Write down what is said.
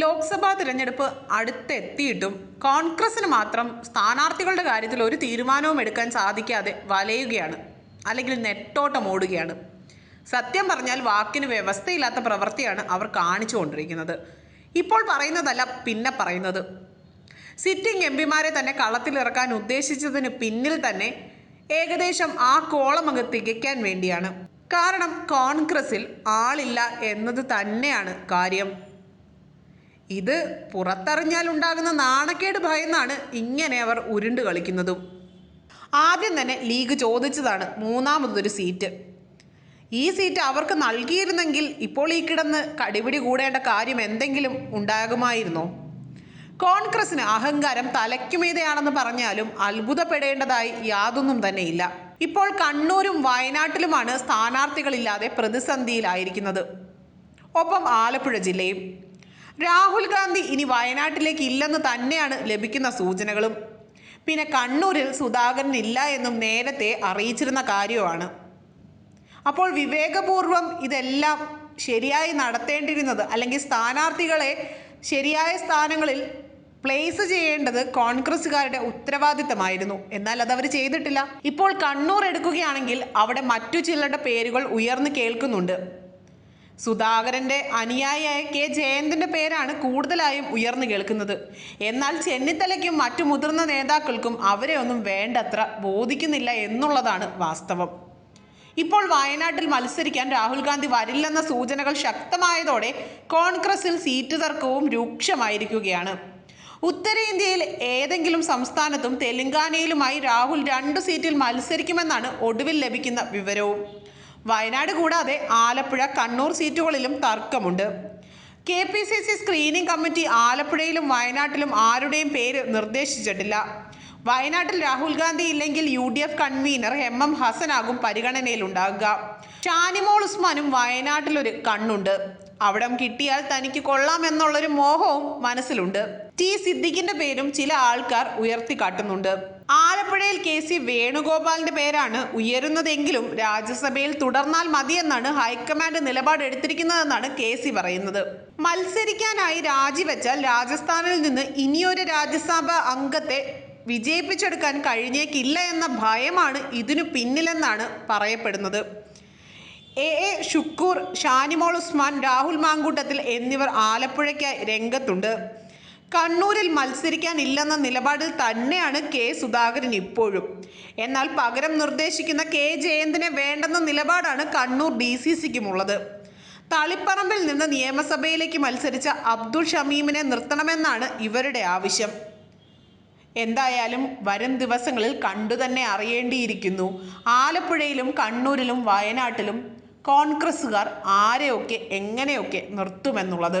ലോക്സഭാ തിരഞ്ഞെടുപ്പ് അടുത്തെത്തിയിട്ടും കോൺഗ്രസിന് മാത്രം സ്ഥാനാർത്ഥികളുടെ കാര്യത്തിൽ ഒരു തീരുമാനവും എടുക്കാൻ സാധിക്കാതെ വലയുകയാണ്. അല്ലെങ്കിൽ നെട്ടോട്ടം ഓടുകയാണ്. സത്യം പറഞ്ഞാൽ വാക്കിന് വ്യവസ്ഥയില്ലാത്ത പ്രവൃത്തിയാണ് അവർ കാണിച്ചുകൊണ്ടിരിക്കുന്നത് ഇപ്പോൾ പറയുന്നതല്ല പിന്നെ പറയുന്നത്. സിറ്റിംഗ് എം പിമാരെ തന്നെ കളത്തിലിറക്കാൻ ഉദ്ദേശിച്ചതിന് പിന്നിൽ തന്നെ ഏകദേശം ആ കോളം അങ്ങ് തികയ്ക്കാൻ വേണ്ടിയാണ്. കാരണം കോൺഗ്രസിൽ ആളില്ല എന്നത് തന്നെയാണ് കാര്യം. ഇത് പുറത്തറിഞ്ഞാൽ ഉണ്ടാകുന്ന നാണക്കേട് ഭയന്നാണ് ഇങ്ങനെ അവർ ഉരുണ്ട് കളിക്കുന്നതും. ആദ്യം തന്നെ ലീഗ് ചോദിച്ചതാണ് മൂന്നാമതൊരു സീറ്റ്. ഈ സീറ്റ് അവർക്ക് നൽകിയിരുന്നെങ്കിൽ ഇപ്പോൾ ഈ കിടന്ന് കടിപിടി കൂടേണ്ട കാര്യം എന്തെങ്കിലും ഉണ്ടാകുമായിരുന്നോ? കോൺഗ്രസിന് അഹങ്കാരം തലയ്ക്കുമീതെയാണെന്ന് പറഞ്ഞാലും അത്ഭുതപ്പെടേണ്ടതായി യാതൊന്നും തന്നെയില്ല. ഇപ്പോൾ കണ്ണൂരും വയനാട്ടിലുമാണ് സ്ഥാനാർത്ഥികളില്ലാതെ പ്രതിസന്ധിയിലായിരിക്കുന്നത്. ഒപ്പം ആലപ്പുഴ ജില്ലയും. രാഹുൽ ഗാന്ധി ഇനി വയനാട്ടിലേക്ക് ഇല്ലെന്ന് തന്നെയാണ് ലഭിക്കുന്ന സൂചനകളും. പിന്നെ കണ്ണൂരിൽ സുധാകരൻ ഇല്ല എന്നും നേരത്തെ അറിയിച്ചിരുന്ന കാര്യമാണ് അപ്പോൾ വിവേകപൂർവം ഇതെല്ലാം ശരിയായി നടത്തേണ്ടിയിരുന്നത് അല്ലെങ്കിൽ സ്ഥാനാർത്ഥികളെ ശരിയായ സ്ഥാനങ്ങളിൽ പ്ലേസ് ചെയ്യേണ്ടത് കോൺഗ്രസ്സുകാരുടെ ഉത്തരവാദിത്തമായിരുന്നു. എന്നാൽ അത് അവർ ചെയ്തിട്ടില്ല. ഇപ്പോൾ കണ്ണൂർ എടുക്കുകയാണെങ്കിൽ അവിടെ മറ്റു ചിലരുടെ പേരുകൾ ഉയർന്നു കേൾക്കുന്നുണ്ട്. സുധാകരന്റെ അനുയായിയായ കെ ജയന്തിന്റെ പേരാണ് കൂടുതലായും ഉയർന്നു കേൾക്കുന്നത്. എന്നാൽ ചെന്നിത്തലയ്ക്കും മറ്റു മുതിർന്ന നേതാക്കൾക്കും അവരെ ഒന്നും വേണ്ടത്ര ബോധിക്കുന്നില്ല എന്നുള്ളതാണ് വാസ്തവം. ഇപ്പോൾ വയനാട്ടിൽ മത്സരിക്കാൻ രാഹുൽ ഗാന്ധി വരില്ലെന്ന സൂചനകൾ ശക്തമായതോടെ കോൺഗ്രസിൽ സീറ്റ് തർക്കവും രൂക്ഷമായിരിക്കുകയാണ്. ഉത്തരേന്ത്യയിൽ ഏതെങ്കിലും സംസ്ഥാനത്തും തെലങ്കാനയിലുമായി രാഹുൽ രണ്ട് സീറ്റിൽ മത്സരിക്കുമെന്നാണ് ഒടുവിൽ ലഭിക്കുന്ന വിവരവും. വയനാട് കൂടാതെ ആലപ്പുഴ കണ്ണൂർ സീറ്റുകളിലും തർക്കമുണ്ട്. K P C C screening committee ആലപ്പുഴയിലും വയനാട്ടിലും ആരുടെയും പേര് നിർദ്ദേശിച്ചിട്ടില്ല. വയനാട്ടിൽ രാഹുൽ ഗാന്ധി ഇല്ലെങ്കിൽ U D F convener M M ഹസനാകും പരിഗണനയിലുണ്ടാകുക ഷാനിമോൾ ഉസ്മാനും വയനാട്ടിലൊരു കണ്ണുണ്ട്. അവിടം കിട്ടിയാൽ തനിക്ക് കൊള്ളാമെന്നുള്ളൊരു മോഹവും മനസ്സിലുണ്ട്. ടി സിദ്ദിഖിന്റെ പേരും ചില ആൾക്കാർ ഉയർത്തിക്കാട്ടുന്നുണ്ട് ആലപ്പുഴയിൽ കെ സി വേണുഗോപാലിന്റെ പേരാണ് ഉയരുന്നതെങ്കിലും രാജ്യസഭയിൽ തുടർന്നാൽ മതിയെന്നാണ് ഹൈക്കമാൻഡ് നിലപാട് എടുത്തിരിക്കുന്നതെന്നാണ് കെ സി പറയുന്നത്. മത്സരിക്കാനായി രാജിവെച്ചാൽ രാജസ്ഥാനിൽ നിന്ന് ഇനിയൊരു രാജ്യസഭ അംഗത്തെ വിജയിപ്പിച്ചെടുക്കാൻ കഴിഞ്ഞേക്കില്ല എന്ന ഭയമാണ് ഇതിനു പിന്നിലെന്നാണ് പറയപ്പെടുന്നത്. എ. എ. ഷുക്കൂർ ഷാനിമോൾ ഉസ്മാൻ രാഹുൽ മാങ്കൂട്ടത്തിൽ എന്നിവർ ആലപ്പുഴയ്ക്കായി രംഗത്തുണ്ട്. കണ്ണൂരിൽ മത്സരിക്കാനില്ലെന്ന നിലപാടിൽ തന്നെയാണ് കെ സുധാകരൻ ഇപ്പോഴും. എന്നാൽ പകരം നിർദ്ദേശിക്കുന്ന കെ ജയന്തിനെ വേണ്ടെന്ന നിലപാടാണ് കണ്ണൂർ ഡി സി സിക്കുമുള്ളത്. തളിപ്പറമ്പിൽ നിന്ന് നിയമസഭയിലേക്ക് മത്സരിച്ച അബ്ദുൾ ഷമീമിനെ നിർത്തണമെന്നാണ് ഇവരുടെ ആവശ്യം. എന്തായാലും വരും ദിവസങ്ങളിൽ കണ്ടു തന്നെ അറിയേണ്ടിയിരിക്കുന്നു. ആലപ്പുഴയിലും കണ്ണൂരിലും വയനാട്ടിലും കോൺഗ്രസ്സുകാർ ആരെയൊക്കെ എങ്ങനെയൊക്കെ നിർത്തുമെന്നുള്ളത്.